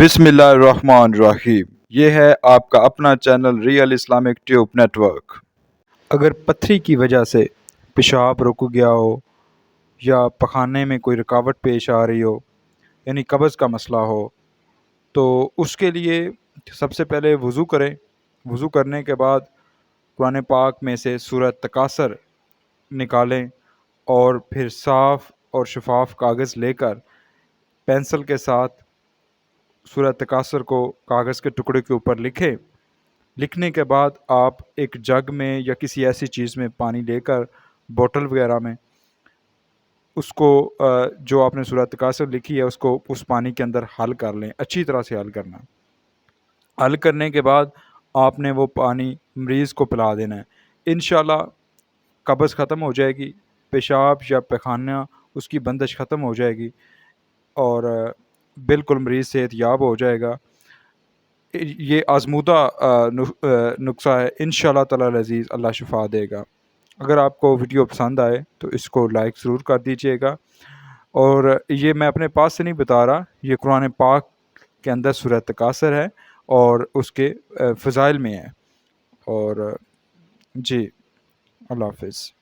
بسم اللہ الرحمن الرحیم۔ یہ ہے آپ کا اپنا channel real Islamic tube network اگر پتھری کی وجہ سے پیشاب رک گیا ہو یا پخانے میں کوئی رکاوٹ پیش آ رہی ہو یعنی قبض کا مسئلہ ہو، تو اس کے لیے سب سے پہلے وضو کریں۔ وضو کرنے کے بعد قرآن پاک میں سے صورت تقاصر نکالیں اور پھر صاف اور شفاف کاغذ لے کر پینسل کے ساتھ صورت تقاصر کو کاغذ کے ٹکڑے کے اوپر لکھیں لکھنے کے بعد آپ ایک جگ میں یا کسی ایسی چیز میں پانی لے کر بوٹل وغیرہ میں اس کو جو آپ نے صورت تقاصر لکھی ہے، اس کو اس پانی کے اندر حل کر لیں۔ اچھی طرح سے حل کرنا۔ حل کرنے کے بعد آپ نے وہ پانی مریض کو پلا دینا ہے۔ انشاءاللہ قبض ختم ہو جائے گی، پیشاب یا پیخانہ اس کی بندش ختم ہو جائے گی اور بالکل مریض صحت یاب ہو جائے گا۔ یہ آزمودہ نسخہ ہے ان شاء اللہ تعالیٰ عزیز اللہ شفا دے گا۔ اگر آپ کو ویڈیو پسند آئے تو اس کو لائک ضرور کر دیجیے گا۔ اور یہ میں اپنے پاس سے نہیں بتا رہا، یہ قرآن پاک کے اندر صورت تقاصر ہے اور اس کے فضائل میں ہے۔ اور جی اللہ حافظ۔